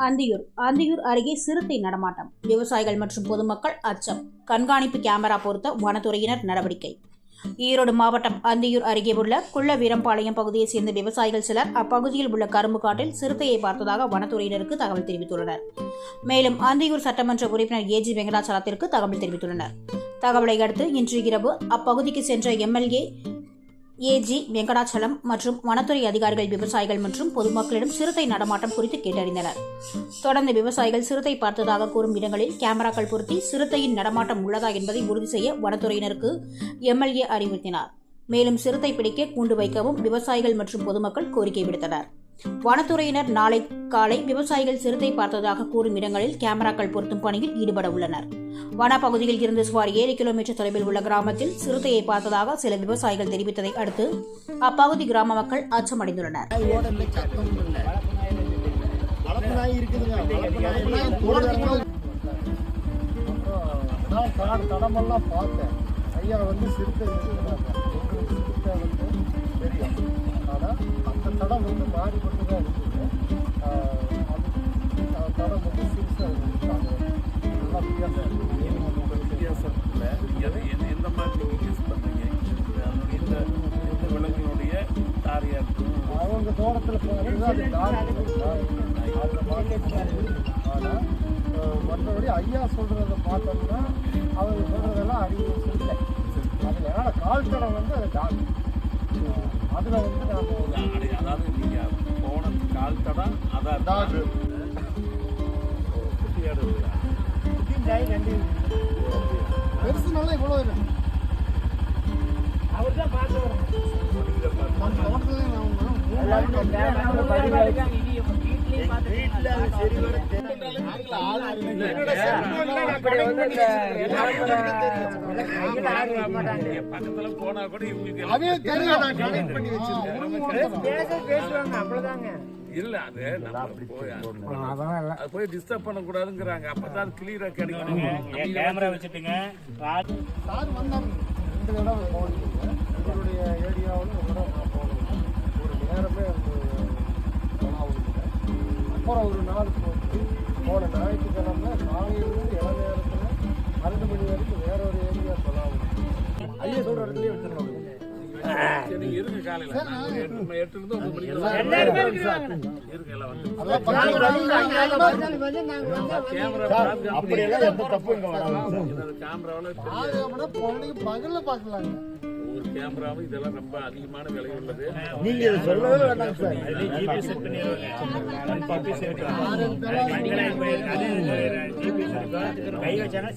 அந்தியூர். அந்தியூர் அருகே சிறுத்தை நடமாட்டம். விவசாயிகள் மற்றும் பொதுமக்கள் அச்சம். கண்காணிப்பு கேமரா பொருத்த வனத்துறையினர் நடவடிக்கை. ஈரோடு மாவட்டம் அந்தியூர் அருகே உள்ள குள்ள வீரம்பாளையம் பகுதியைச் சேர்ந்த விவசாயிகள் சிலர் அப்பகுதியில் உள்ள கரும்பு காட்டில் சிறுத்தையை பார்த்ததாக வனத்துறையினருக்கு தகவல் தெரிவித்துள்ளனர். மேலும் அந்தியூர் சட்டமன்ற உறுப்பினர் ஏஜி வெங்கடாச்சலத்திற்கு தகவல் தெரிவித்துள்ளனர். தகவலை அடுத்து இன்று இரவு அப்பகுதிக்கு சென்ற எம்எல்ஏ ஏஜி வெங்கடாச்சலம் மற்றும் வனத்துறை அதிகாரிகள் விவசாயிகள் மற்றும் பொதுமக்களிடம் சிறுத்தை நடமாட்டம் குறித்து கேட்டறிந்தனர். தொடர்ந்து விவசாயிகள் சிறுத்தை பார்த்ததாக கூறும் இடங்களில் கேமராக்கள் பொருத்தி சிறுத்தையின் நடமாட்டம் உள்ளதா என்பதை உறுதி செய்ய வனத்துறையினருக்கு எம்எல்ஏ அறிவுறுத்தினார். மேலும் சிறுத்தை பிடிக்க கூண்டு வைக்கவும் விவசாயிகள் மற்றும் பொதுமக்கள் கோரிக்கை விடுத்தனர். வனத்துறையினர் நாளை காலை விவசாயிகள் சிறுத்தை பார்த்ததாக கூறும் இடங்களில் கேமராக்கள் பொருத்தும் பணியில் ஈடுபட உள்ளனர் வனப்பகுதியில் இருந்து சுமார் ஏழு கிலோமீட்டர் தொலைவில் உள்ள கிராமத்தில் சிறுத்தையை பார்த்ததாக சில விவசாயிகள் தெரிவித்ததை அடுத்து அப்பகுதி கிராம மக்கள் அச்சமடைந்துள்ளனர் நான் காடு தடமெல்லாம் பார்த்தேன் ஐயா வந்து சிறுத்தை எங்களுக்கு சிறுத்தை வந்து தெரியும் ஆனால் அந்த தடம் வந்து மாறிப்பட்டு தான் இருக்குது. அந்த தடம் வந்து சிறுசாக இருக்காங்க நல்லா வித்தியாசம் வித்தியாசம் இல்லை? எது எது எந்த மாதிரி நீங்கள் யூஸ் பண்ணுறீங்க அதனுடைய இந்த இந்த விலங்கினுடைய தாரியா இருக்கும். அவங்க தோட்டத்தில் போகிறது அது ஆனால் மற்றபடி ஐயா சொல்கிறத பார்த்தோம்னா அவங்க சொல்கிறதெல்லாம் அறிவு இல்லை. அதில் ஏன்னா கால் தடம் வந்து அது டாக் அதில் வந்து நாம் ஒரு அடி- அதாவது நீங்கள் போன கால் தடம் அதான் டாக் குட்டியாடு இருக்கா? பெருசுனால இவ்வளோ இருக்கு நம்ம தோட்டத்துல நீங்க பக்கத்துல போனா கூட இவங்களுக்கு அதே தெரியும் நான் கனெக்ட் பண்ணி வச்சிருக்கேன் இல்ல அது நம்ம போய் அது போய் டிஸ்டர்ப் பண்ணக்கூடாதுங்கிறாங்க அப்பதான் அது கிளியரா கிடைக்கும் கேமரா வச்சுட்டுங்க சார் வந்தாங்க ரெண்டு தடவை ஏரியாவில் ஒரு தடவை ஒரு நேரமே அப்புறம் ஒரு நாள் போட்டு போன ஞாயிற்றுக்கிழமை காலையிலிருந்து இள நேரத்தில் பன்னெண்டு மணி வரைக்கும் வேற ஒரு ஏரியா தொலாவுங்க ஐயா சொல்ற இடத்துலயே நீங்க இருங்க காலையில. எட்டுல இருந்து ஒன்பது மணிக்கு கேமராவில் பகல்ல பார்க்கலாங்க ஒரு கேமராவும் இதெல்லாம் ரொம்ப அதிகமான விலை உள்ளது. நீங்க இதை சொல்லவே வேண்டாம் சார். கை வச்சானா